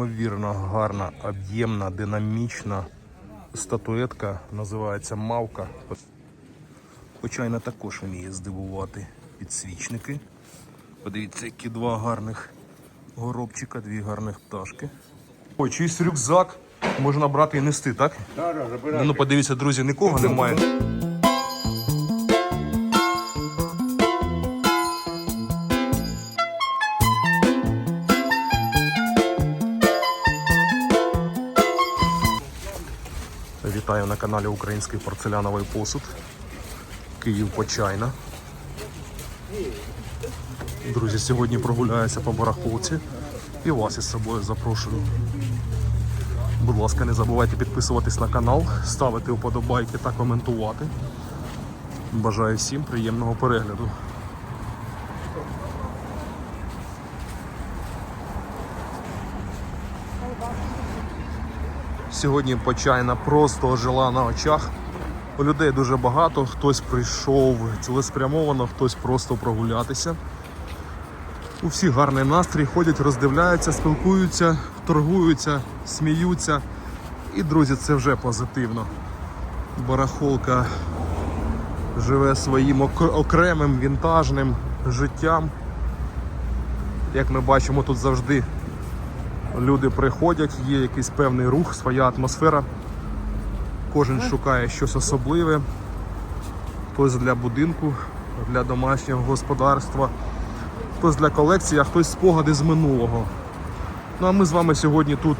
Ймовірно, гарна, об'ємна, динамічна статуетка. Називається Мавка. Хочайна також вміє здивувати підсвічники. Подивіться, які два гарних горобчика, дві гарних пташки. Ой, чийсь рюкзак можна брати і нести, так? Да, да. Ну, подивіться, друзі, нікого немає. Вітаю на каналі Український порцеляновий посуд. Київ Почайна. Друзі, сьогодні прогуляюся по барахолці і вас із собою запрошую. Будь ласка, не забувайте підписуватись на канал, ставити вподобайки та коментувати. Бажаю всім приємного перегляду. Сьогодні почайна просто ожила на очах. У людей дуже багато, хтось прийшов цілеспрямовано, хтось просто прогулятися. У всіх гарний настрій, ходять, роздивляються, спілкуються, торгуються, сміються. І, друзі, це вже позитивно. Барахолка живе своїм окремим вінтажним життям. Як ми бачимо, тут завжди люди приходять, є якийсь певний рух, своя атмосфера. Кожен шукає щось особливе. Хтось для будинку, для домашнього господарства, хтось для колекції, а хтось спогади з минулого. Ну а ми з вами сьогодні тут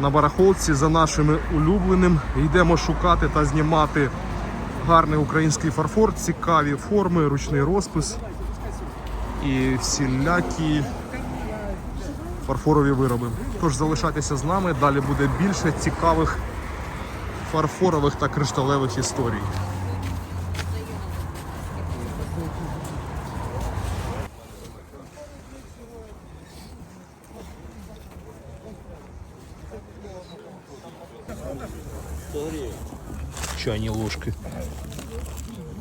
на барахолці за нашими улюбленим йдемо шукати та знімати гарний український фарфор, цікаві форми, ручний розпис і всілякі фарфорові вироби. Тож залишайтеся з нами, далі буде більше цікавих фарфорових та кришталевих історій. Чайні ложки.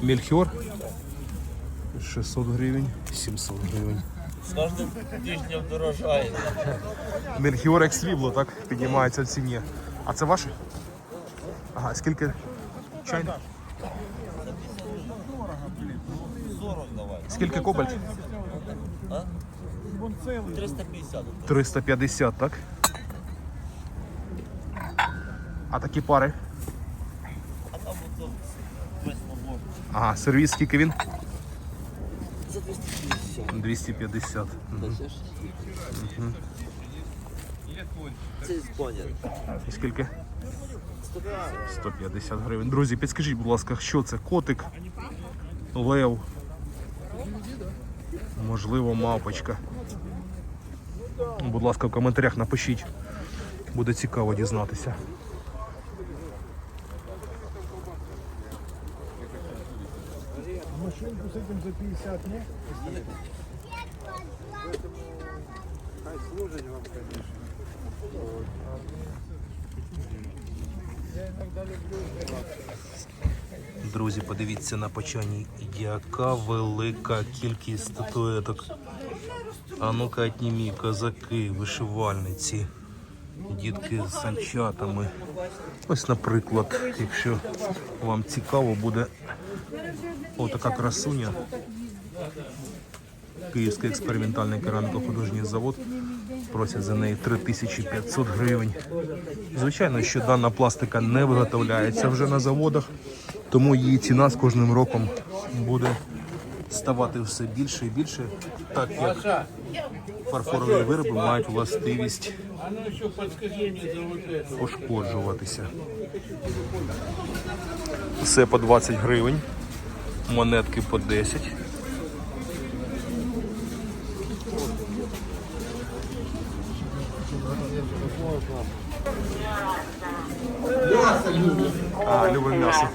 Мельхіор 600 гривень, 700 гривень. З кожним тижнем дорожає. Мельхіор як срібло, так? Піднімається в ціні. А це ваше? Ага, скільки чай? 40 давай. Скільки кобальт? 350. 350, так? А такі пари? А там весь набор. Ага, сервіс скільки він? За 250. 250. Мгм. Це Іспанія. І скільки? 150 гривень. Друзі, підскажіть, будь ласка, що це? Котик? Лев? Можливо, мавпочка. Будь ласка, в коментарях напишіть. Буде цікаво дізнатися. Машинку с этим за 50 нет? Хай служить вам, конечно. Я иногда Друзі, подивіться на почані, яка велика кількість статуеток. А ну-ка, отнімі, козаки, вишивальниці, дітки з санчатами. Ось, наприклад, якщо вам цікаво буде отака красуня. Київський експериментальний кераміко-художній завод просять за неї 3500 гривень. Звичайно, що дана пластика не виготовляється вже на заводах, тому її ціна з кожним роком буде ставати все більше і більше, так як фарфорові вироби мають властивість пошкоджуватися. Все по 20 гривень, монетки по 10. А, любимо м'ясо.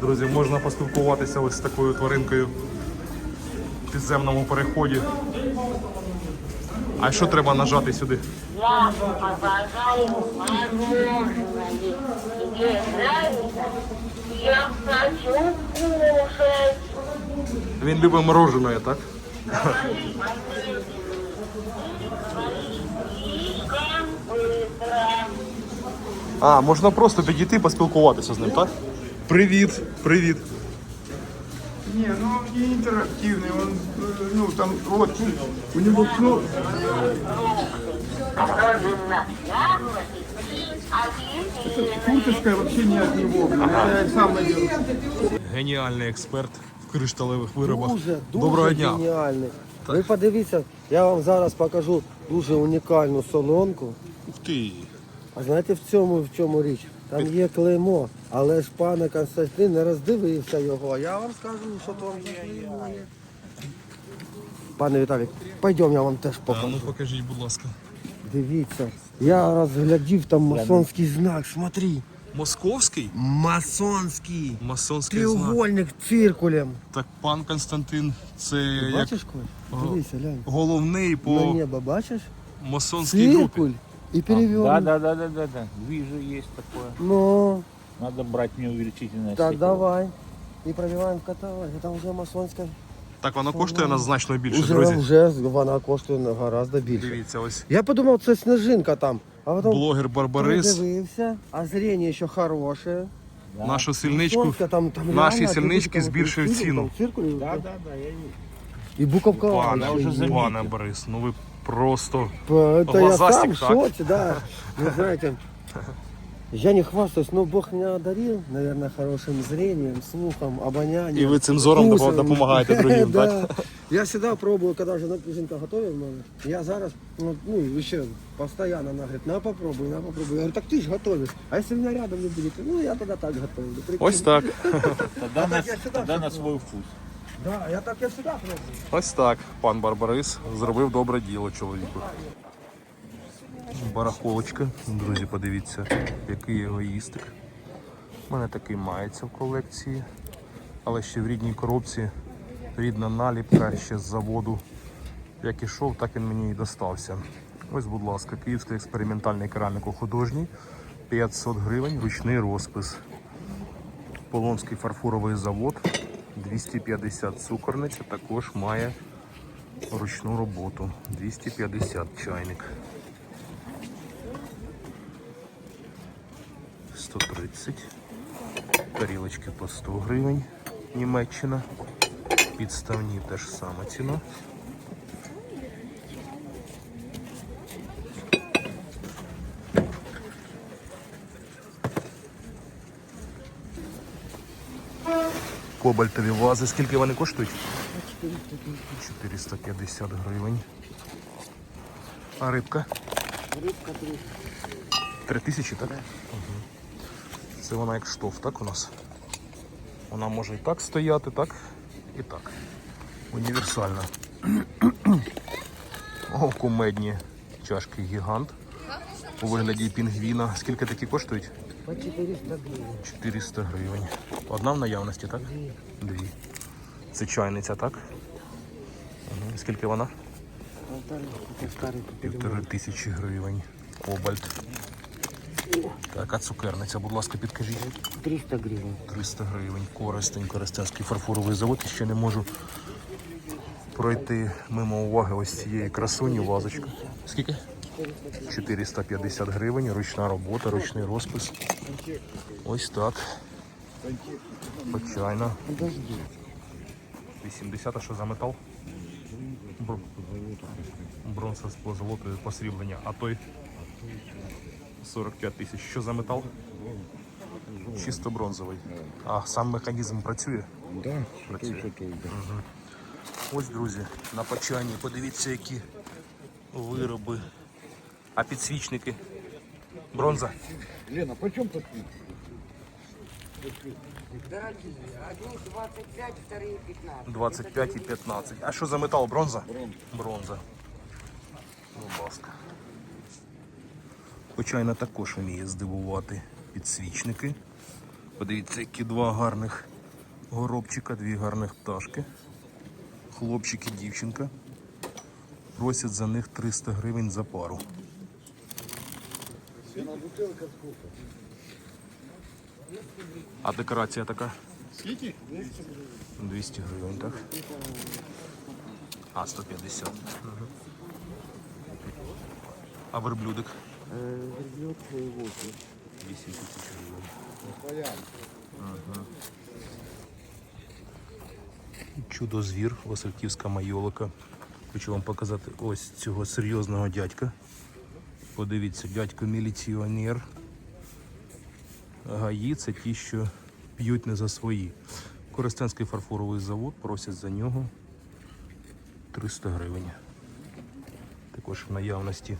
Друзі, можна поспілкуватися ось з такою тваринкою в підземному переході. А що треба нажати сюди? я показал возможности. Мне нравится, я хочу кушать. Він любить мороженое, так? А, можна просто підійти поспілкуватися з ним, так? Привіт, привіт. Не, ну он не интерактивный, он, ну, там, вот, у него кнопки. Особенно яблоки. Курточка вообще не от него, я сам надел. Геніальний експерт в кришталевих виробах. Дуже, дуже Доброго дня. геніальний. Ви подивіться, я вам зараз покажу дуже унікальну солонку. Ух ти. А знаєте в цьому в чому річ? Там є клеймо, але ж пане Константин не роздивився його. Я вам скажу, що там за клеймо є. Пане Віталік, пойдемо, я вам теж А, покажу. ну покажіть, будь ласка. Дивіться, я розглядів там масонський знак, смотри. Московський? Масонський. Масонський знак. Треугольник циркулем. Так пан Константин, це як Бачиш, Коль? Дивися, глянь. головний На по небо, бачиш? масонській групі. Циркуль и перевернут. Да, да, да, да, да, да. Вижу, есть такое. Ну, Надо брать мне увеличительное так стекло. давай. И пробиваем в каталоге. Там вже масонська. Так воно коштує нас значно більше, Уже, друзі. вже вона коштує на- гораздо більше. Дивіться, ось Я подумав, це снежинка там. А потім блогер Барбарис. подивився, а зрення ще хороше. Нашу сильничку. Масонська, там, там наші реально, сильнички там збільшують циркуль, ціну. там циркуль, Да, да, да, я. І буковка. Пане, ще є. пане Борис, ну ви просто. П- Это я Глазастик, сам так? в шоке, да. Вы знаете, я не хвастаюсь, но Бог меня одарил, наверное, хорошим зрением, слухом, обонянием. І ви цим зором вкусом. допомагаєте другим, Да. так? Я всегда пробую, когда жена, жінка готовит мене. Я зараз, ну, ну ще постоянно, она говорит, на попробуй, на попробуй. Я говорю, так ты же готовишь. А если меня рядом не будет, ну я тогда так готовлю. Прикинь. Ось так. Тогда, на, я сюда тогда на свой вкус. Да, я так я всегда пробую. Ось так. Пан Барбарис зробив добре діло чоловіку. Барахолочка. Друзі, подивіться, який егоїстик. У мене такий мається в колекції. Але ще в рідній коробці рідна наліпка ще з заводу. Як ішов, так він мені і достався. Ось, будь ласка, Київський експериментальний кераміко-художній. 500 гривень, ручний розпис. Полонський фарфоровий завод 250 цукорниця також має ручну роботу. 250 чайник. 130. Тарілочки по 100 гривень. Німеччина. Підставні теж сама ціна. Кобальтові вази. Скільки вони коштують? 450 гривень. А рибка? Рыбка три. Три тисячі, так? Угу. Це вона як штоф, так у нас? Вона може і так стояти, так і так. Універсальна. О, кумедні чашки гігант. У вигляді пінгвіна. Скільки такі коштують? По 400 гривен. 400 гривень. Одна в наявності, так? Дві. Це чайниця, так? Угу. Скільки вона? Півтори тисячі гривень. Кобальт. Так, а цукерниця, будь ласка, підкажіть. 300 гривен. 300 гривень. Коростень, Коростенський фарфоровий завод. Ще не можу пройти мимо уваги ось цієї красуні вазочка. Скільки? 450 гривень, ручна робота, ручний розпис. Ось так. Почайна. Подожди. 80, а що за метал? Бр... Бронза з позолотою посріблення. А той 45 тисяч. Що за метал? Чисто бронзовий. А сам механізм працює? Да, Працює. Мгм. Ось, друзі, на почайні. Подивіться, які вироби. А підсвічники? Бронза. Лена, почем тут? Дорогие, одни 25, вторые 15. 25 і 15. А що за метал? Бронза? Бронза. Будь Почайна також вміє здивувати підсвічники. Подивіться, які два гарних горобчика, дві гарних пташки. Хлопчик і дівчинка. Просять за них 300 гривень за пару. А декорація така? Скільки? 200 гривень, так? А, 150. Мгм. А верблюдик? Верблюд 8. 8 тисяч гривень. Ага. Чудо звір, Васильківська майолика. Хочу вам показати ось цього серйозного дядька. Подивіться, дядько міліціонер. Гаї це ті, що п'ють не за свої. Коростенський фарфоровий завод просять за нього 300 гривень. Також в наявності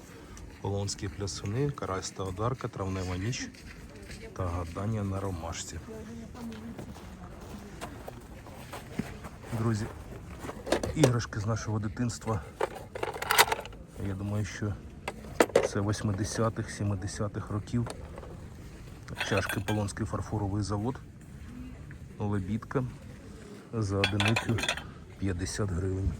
полонські плясуни, караста одарка, травнева ніч та гадання на ромашці. Друзі, іграшки з нашого дитинства. Я думаю, що це 80-х, 70-х років. Чашки Полонський фарфоровий завод. Лебідка за одиницю 50 гривень.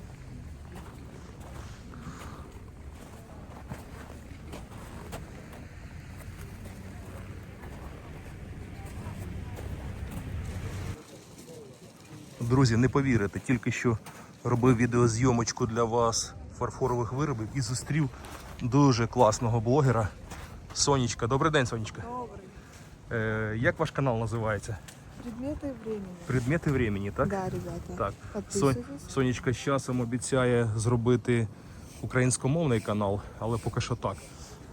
Друзі, не повірите, тільки що робив відеозйомочку для вас фарфорових виробів і зустрів дуже класного блогера Сонечка. Добрий день, Сонечка. Добрый. Е, як ваш канал називається? Предметы времени. Предмети времени, так? Да, ребята. Так. Сон... Подписывайтесь. Сонечка з часом обіцяє зробити українськомовний канал, але поки що так.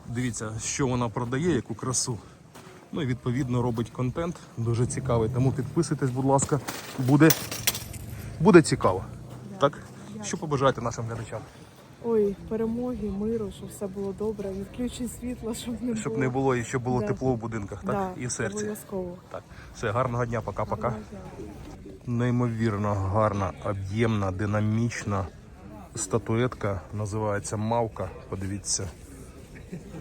Дивіться, що вона продає, яку красу. Ну і відповідно робить контент. Дуже цікавий. Тому підписуйтесь, будь ласка, буде, буде цікаво. Так? Що побажаєте нашим глядачам? Ой, перемоги, миру, щоб все було добре. Відключень світла, щоб не Щоб було. не було і щоб було Да. тепло в будинках, так? Да, і в серці. Обов'язково. Так. Все, гарного дня, пока-пока. Неймовірно гарна, об'ємна, динамічна статуетка. Називається Мавка. Подивіться.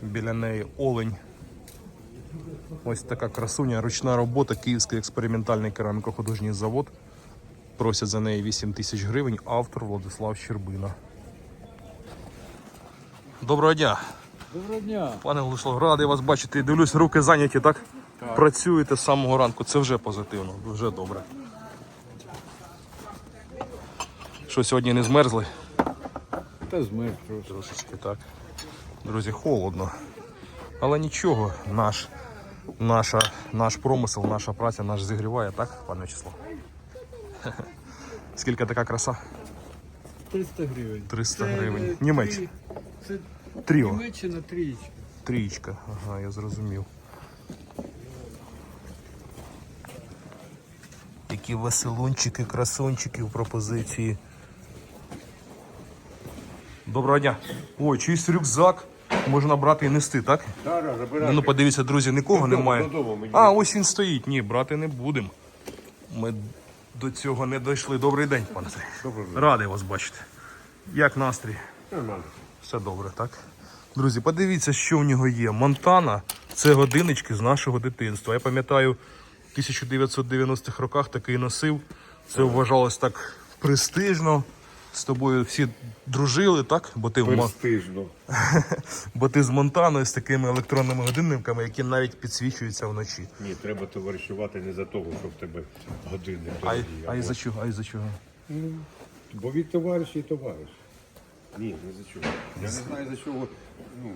Біля неї олень. Ось така красуня, ручна робота, Київський експериментальний кераміко-художній завод. Просять за неї 8 тисяч гривень. Автор Владислав Щербина. Доброго дня. Доброго дня. Пане Владислав, радий вас бачити. Дивлюсь, руки зайняті, так? Працюєте з самого ранку. Це вже позитивно, вже добре. Що сьогодні не змерзли? Та змер просто. Трошечки так. Друзі, холодно. Але нічого, наш, наша, наш промисел, наша праця наш зігріває, так, пане Вячеслав? Скільки така краса? 300 гривень. 300 Це, гривень. е, три- Це Тріо. Німеччина трієчка. Трієчка. Ага, я зрозумів. Які веселунчики, красунчики в пропозиції. Доброго дня. Ой, чийсь рюкзак можна брати і нести, так? Ну, подивіться, друзі, нікого немає. А, ось він стоїть. Ні, брати не будемо. Ми до цього не дійшли. Добрий день, пане Сергій. Радий вас бачити. Як настрій? Нормально. Все добре, так? Друзі, подивіться, що в нього є. Монтана це годиннички з нашого дитинства. Я пам'ятаю, в 1990-х роках такий носив. Це вважалось так престижно. З тобою всі дружили, так? Бо ти, в Мо- Престижно. бо ти з Монтаною з такими електронними годинниками, які навіть підсвічуються вночі. Ні, треба товаришувати не за того, що в тебе години А, дорогі. а й за чого? А й за чого? Бо від товариша і товариш. Ні, не за чого. Я не знаю за чого ну,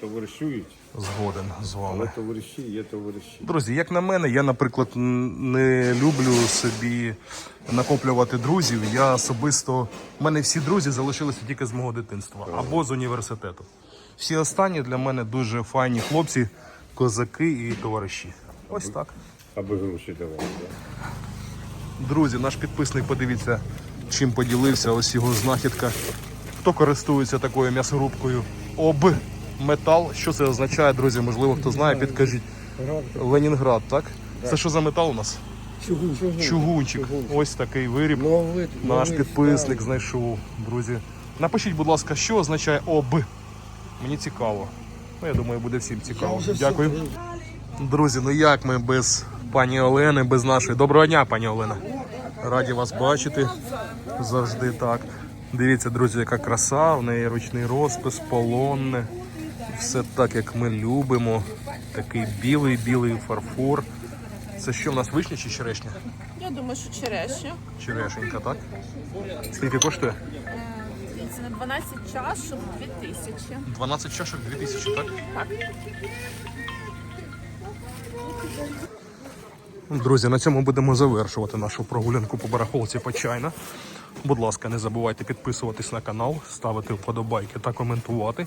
товаришують, Згоден з але вами. товариші є товариші. Друзі, як на мене, я, наприклад, не люблю собі накоплювати друзів. Я особисто. У мене всі друзі залишилися тільки з мого дитинства або з університету. Всі останні для мене дуже файні хлопці, козаки і товариші. Ось так. Аби гроші давали. Да? Друзі, наш підписник, подивіться, чим поділився. Ось його знахідка. Хто користується такою м'ясорубкою? Об метал. Що це означає, друзі? Можливо, хто знає, підкажіть. Ленінград, так? Це що за метал у нас? Чугунчик. Ось такий виріб. Наш підписник знайшов, друзі. Напишіть, будь ласка, що означає ОБ. Мені цікаво. Ну, я думаю, буде всім цікаво. Дякую. Друзі, ну як ми без пані Олени, без нашої. Доброго дня, пані Олена. Раді вас бачити. Завжди так. Дивіться, друзі, яка краса, в неї ручний розпис, полонне. Все так, як ми любимо. Такий білий-білий фарфор. Це що в нас вишня чи черешня? Я думаю, що черешня. Черешенька, так? Скільки коштує? Це на 12 чашок 2000. 12 чашок 2000, так? Так. Друзі, на цьому будемо завершувати нашу прогулянку по барахолці Почайна. Будь ласка, не забувайте підписуватись на канал, ставити вподобайки та коментувати.